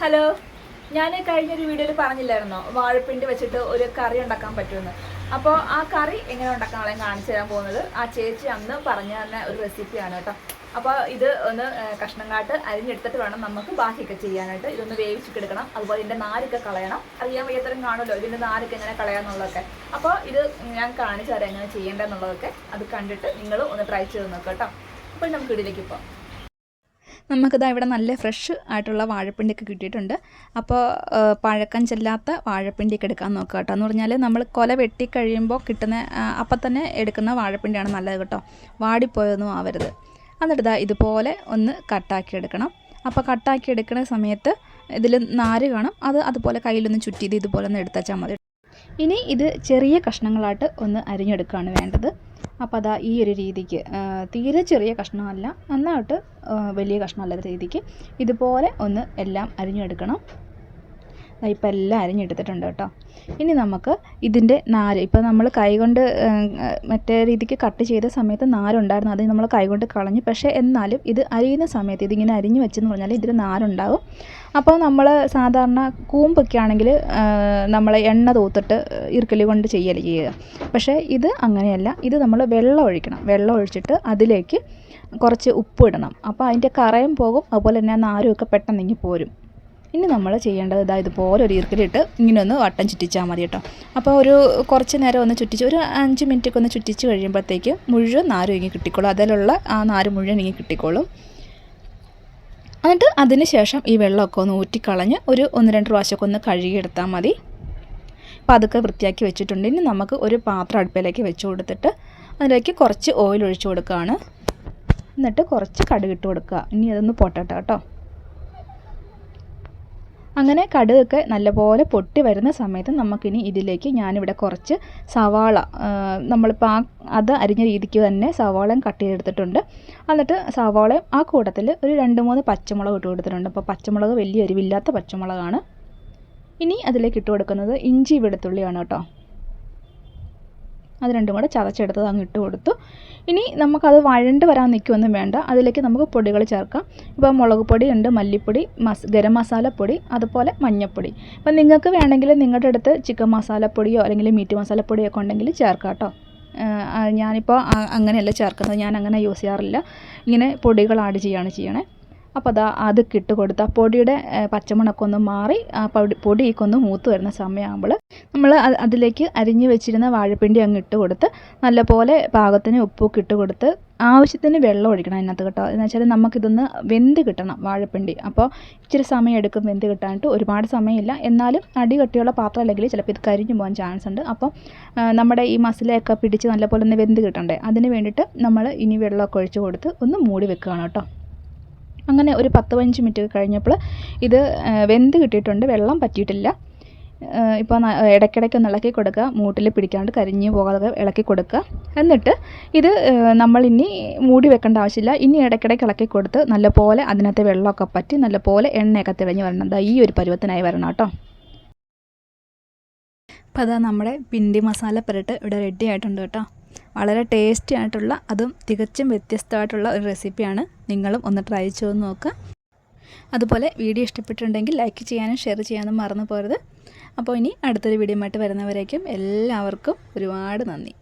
Hello. ഞാൻ കഴിഞ്ഞൊരു വീഡിയോയിൽ പറഞ്ഞില്ലായിരുന്നോ? വാഴപ്പിണ്ടി വെച്ചിട്ട് ഒരു കറി ഉണ്ടാക്കാൻ പറ്റുമെന്ന്. അപ്പോൾ ആ കറി എങ്ങനെ ഉണ്ടാക്കാനുള്ള കാണിച്ചു തരാൻ പോകുന്നത്? ആ ചേച്ചി അന്ന് പറഞ്ഞു തന്ന ഒരു റെസിപ്പിയാണ് കേട്ടോ. അപ്പോൾ ഇത് ഒന്ന് കഷ്ണം കാട്ട് അരിഞ്ഞെടുത്തിട്ട് വേണം നമുക്ക് ബാക്കിയൊക്കെ ചെയ്യാനായിട്ട്. ഇതൊന്ന് വേവിച്ചിട്ടെടുക്കണം അതുപോലെ ഇതിന്റെ നാരൊക്കെ കളയണം. അറിയാൻ വയ്യാത്തരം കാണുമല്ലോ ഇതിന്റെ നാരൊക്കെ എങ്ങനെ കളയാന്നുള്ളതൊക്കെ. അപ്പോൾ ഇത് ഞാൻ കാണിച്ചു തരാം എങ്ങനെ ചെയ്യേണ്ടതെന്നുള്ളതൊക്കെ. അത് കണ്ടിട്ട് നിങ്ങൾ ഒന്ന് ട്രൈ ചെയ്ത് നോക്കാം കേട്ടോ. അപ്പോൾ നമുക്ക് ഇടയിലേക്ക് പോകാം. നമുക്കിതാ ഇവിടെ നല്ല ഫ്രഷ് ആയിട്ടുള്ള വാഴപ്പിണ്ടിയൊക്കെ കിട്ടിയിട്ടുണ്ട്. അപ്പോൾ പഴക്കം ചെല്ലാത്ത വാഴപ്പിണ്ടിയൊക്കെ എടുക്കാൻ നോക്കുക കേട്ടോ. എന്ന് പറഞ്ഞാൽ നമ്മൾ കൊല വെട്ടി കഴിയുമ്പോൾ കിട്ടുന്ന അപ്പം തന്നെ എടുക്കുന്ന വാഴപ്പിണ്ടിയാണ് നല്ലത് കേട്ടോ. വാടിപ്പോയൊന്നും ആവരുത്. എന്നിട്ട് ഇതുപോലെ ഒന്ന് കട്ടാക്കി എടുക്കണം. അപ്പോൾ കട്ടാക്കി എടുക്കുന്ന സമയത്ത് ഇതിൽ നാര് കാണും. അത് അതുപോലെ കയ്യിലൊന്ന് ചുറ്റി ഇത് ഇതുപോലെ ഒന്ന് എടുത്താൽ മതി. ഇനി ഇത് ചെറിയ കഷ്ണങ്ങളായിട്ട് ഒന്ന് അരിഞ്ഞെടുക്കുകയാണ് വേണ്ടത്. അപ്പോൾ അതാ ഈ ഒരു രീതിക്ക് തീരെ ചെറിയ കഷ്ണമല്ല നന്നായിട്ട് വലിയ കഷ്ണമല്ലാത്ത രീതിക്ക് ഇതുപോലെ ഒന്ന് എല്ലാം അരിഞ്ഞെടുക്കണം. ഇപ്പം എല്ലാം അരിഞ്ഞെടുത്തിട്ടുണ്ട് കേട്ടോ. ഇനി നമുക്ക് ഇതിന്റെ നാര് ഇപ്പോൾ നമ്മൾ കൈ കൊണ്ട് മറ്റേ രീതിക്ക് കട്ട് ചെയ്ത സമയത്ത് നാരുണ്ടായിരുന്നു. അത് നമ്മൾ കൈ കൊണ്ട് കളഞ്ഞു. പക്ഷേ എന്നാലും ഇത് അരിയുന്ന സമയത്ത് ഇതിങ്ങനെ അരിഞ്ഞു വെച്ചെന്ന് പറഞ്ഞാൽ ഇതിൽ നാരുണ്ടാവും. അപ്പോൾ നമ്മൾ സാധാരണ കൂമ്പൊക്കെ ആണെങ്കിൽ നമ്മൾ എണ്ണ തൂത്തിട്ട് ഇറുക്കലി കൊണ്ട് ചെയ്യൽ ചെയ്യുക. പക്ഷേ ഇത് അങ്ങനെയല്ല. ഇത് നമ്മൾ വെള്ളം ഒഴിക്കണം. വെള്ളം ഒഴിച്ചിട്ട് അതിലേക്ക് കുറച്ച് ഉപ്പ് ഇടണം. അപ്പോൾ അതിന്റെ കറയും പോകും. അതുപോലെ തന്നെ ആ നാരും ഒക്കെ പെട്ടെന്ന് ഇങ്ങി പോരും. ഇനി നമ്മൾ ചെയ്യേണ്ടത് ഇതാ ഇതുപോലെ ഒരു ഈർക്കലിട്ട് ഇങ്ങനെ ഒന്ന് വട്ടം ചുറ്റിച്ചാൽ മതി കേട്ടോ. അപ്പോൾ ഒരു കുറച്ച് നേരം ഒന്ന് ചുറ്റിച്ച് ഒരു അഞ്ച് മിനിറ്റൊക്കെ ഒന്ന് ചുറ്റിച്ച് കഴിയുമ്പോഴത്തേക്ക് മുഴുവൻ നാരും ഇങ്ങനെ കിട്ടിക്കോളും. അതിലുള്ള ആ നാര് മുഴുവൻ ഇങ്ങനെ കിട്ടിക്കോളും. എന്നിട്ട് അതിന് ശേഷം ഈ വെള്ളമൊക്കെ ഒന്ന് ഊറ്റിക്കളഞ്ഞ് ഒരു ഒന്ന് രണ്ട് പ്രാവശ്യമൊക്കെ ഒന്ന് കഴുകിയെടുത്താൽ മതി. അപ്പോൾ അതൊക്കെ വൃത്തിയാക്കി വെച്ചിട്ടുണ്ട്. ഇനി നമുക്ക് ഒരു പാത്രം അടുപ്പിലേക്ക് വെച്ച് കൊടുത്തിട്ട് അതിലേക്ക് കുറച്ച് ഓയിൽ ഒഴിച്ചു കൊടുക്കുകയാണ് എന്നിട്ട് കുറച്ച് കടുകിട്ട് കൊടുക്കുക. ഇനി അതൊന്ന് പൊട്ടട്ടെ കേട്ടോ. അങ്ങനെ കടുകൊക്കെ നല്ലപോലെ പൊട്ടി വരുന്ന സമയത്ത് നമുക്കിനി ഇതിലേക്ക് ഞാനിവിടെ കുറച്ച് സവാള നമ്മളിപ്പോൾ ആ അത് അരിഞ്ഞ രീതിക്ക് തന്നെ സവാളയും കട്ട് ചെയ്തെടുത്തിട്ടുണ്ട്. എന്നിട്ട് സവാളയും ആ കൂട്ടത്തിൽ ഒരു രണ്ട് മൂന്ന് പച്ചമുളക് ഇട്ട് കൊടുത്തിട്ടുണ്ട്. അപ്പോൾ പച്ചമുളക് വലിയ എരിവില്ലാത്ത പച്ചമുളകാണ്. ഇനി അതിലേക്ക് ഇട്ട് കൊടുക്കുന്നത് ഇഞ്ചി വെളുത്തുള്ളിയാണ് കേട്ടോ. അത് രണ്ടും കൂടെ ചതച്ചെടുത്തത് അങ്ങ് ഇട്ട് കൊടുത്തു. ഇനി നമുക്കത് വഴണ്ട് വരാൻ നിൽക്കുമൊന്നും വേണ്ട. അതിലേക്ക് നമുക്ക് പൊടികൾ ചേർക്കാം. ഇപ്പോൾ മുളക് പൊടി ഉണ്ട് മല്ലിപ്പൊടി മസ് ഗരം മസാലപ്പൊടി അതുപോലെ മഞ്ഞൾപ്പൊടി അപ്പോൾ നിങ്ങൾക്ക് വേണമെങ്കിൽ നിങ്ങളുടെ അടുത്ത് ചിക്കൻ മസാലപ്പൊടിയോ അല്ലെങ്കിൽ മീറ്റ് മസാലപ്പൊടിയോ ഒക്കെ ഉണ്ടെങ്കിൽ ചേർക്കാം കേട്ടോ. ഞാനിപ്പോൾ അങ്ങനെയല്ല ചേർക്കുന്നത്. ഞാൻ അങ്ങനെ യൂസ് ചെയ്യാറില്ല. ഇങ്ങനെ പൊടികൾ ആഡ് ചെയ്യുകയാണ് ചെയ്യണേ. അപ്പോൾ അതാ അതൊക്കെ ഇട്ട് കൊടുത്ത് ആ പൊടിയുടെ ഒന്ന് മാറി ആ പൊടി പൊടിയൊക്കെ ഒന്ന് മൂത്ത് വരുന്ന സമയമാകുമ്പോൾ നമ്മൾ അതിലേക്ക് അരിഞ്ഞ് വെച്ചിരുന്ന വാഴപ്പിണ്ടി അങ്ങ് ഇട്ട് കൊടുത്ത് നല്ലപോലെ പാകത്തിന് ഉപ്പൊക്കെ ഇട്ട് കൊടുത്ത് ആവശ്യത്തിന് വെള്ളം ഒഴിക്കണം അതിനകത്ത് കേട്ടോ. എന്ന് വെച്ചാൽ നമുക്കിതൊന്ന് വെന്ത് കിട്ടണം വാഴപ്പിണ്ടി. അപ്പോൾ ഇച്ചിരി സമയം എടുക്കും വെന്ത് കിട്ടാനായിട്ട്. ഒരുപാട് സമയമില്ല. എന്നാലും അടി കട്ടിയുള്ള പാത്രം അല്ലെങ്കിൽ ചിലപ്പോൾ ഇത് കരിഞ്ഞു പോകാൻ ചാൻസ് ഉണ്ട്. അപ്പോൾ നമ്മുടെ ഈ മസിലയൊക്കെ പിടിച്ച് നല്ലപോലെ ഒന്ന് വെന്ത് കിട്ടണ്ടേ? അതിന് വേണ്ടിയിട്ട് നമ്മൾ ഇനി വെള്ളമൊക്കെ ഒഴിച്ച് കൊടുത്ത് ഒന്ന് മൂടി വെക്കുകയാണ് കേട്ടോ. അങ്ങനെ ഒരു പത്ത് പതിനഞ്ച് മിനിറ്റ് കഴിഞ്ഞപ്പോൾ ഇത് വെന്ത് കിട്ടിയിട്ടുണ്ട്. വെള്ളം പറ്റിയിട്ടില്ല. ഇപ്പോൾ ഇടയ്ക്കിടയ്ക്ക് ഒന്ന് ഇളക്കി കൊടുക്കുക. മൂട്ടിൽ പിടിക്കാണ്ട് കരിഞ്ഞ് പോകാതെ ഇളക്കി കൊടുക്കുക. എന്നിട്ട് ഇത് നമ്മൾ നമ്മളിനി മൂടി വെക്കേണ്ട ആവശ്യമില്ല. ഇനി ഇടയ്ക്കിടയ്ക്ക് ഇളക്കി കൊടുത്ത് നല്ലപോലെ അതിനകത്തെ വെള്ളമൊക്കെ പറ്റി നല്ലപോലെ എണ്ണയൊക്കെ തെളിഞ്ഞ് വരണം. ഈ ഒരു പരുവത്തിനായി വരണം കേട്ടോ. അപ്പോൾ അതാ നമ്മുടെ പിണ്ടി മസാല പുരട്ട് ഇവിടെ റെഡി ആയിട്ടുണ്ട് കേട്ടോ. വളരെ ടേസ്റ്റി ആയിട്ടുള്ള അതും തികച്ചും വ്യത്യസ്തമായിട്ടുള്ള ഒരു റെസിപ്പിയാണ് നിങ്ങളും ഒന്ന് ട്രൈ ചെയ്ത് നോക്കുക അതുപോലെ വീഡിയോ ഇഷ്ടപ്പെട്ടിട്ടുണ്ടെങ്കിൽ ലൈക്ക് ചെയ്യാനും ഷെയർ ചെയ്യാനും മറന്നു പോരുത് അപ്പോൾ ഇനി അടുത്തൊരു വീഡിയോ ആയിട്ട് വരുന്നവരേക്കും എല്ലാവർക്കും ഒരുപാട് നന്ദി.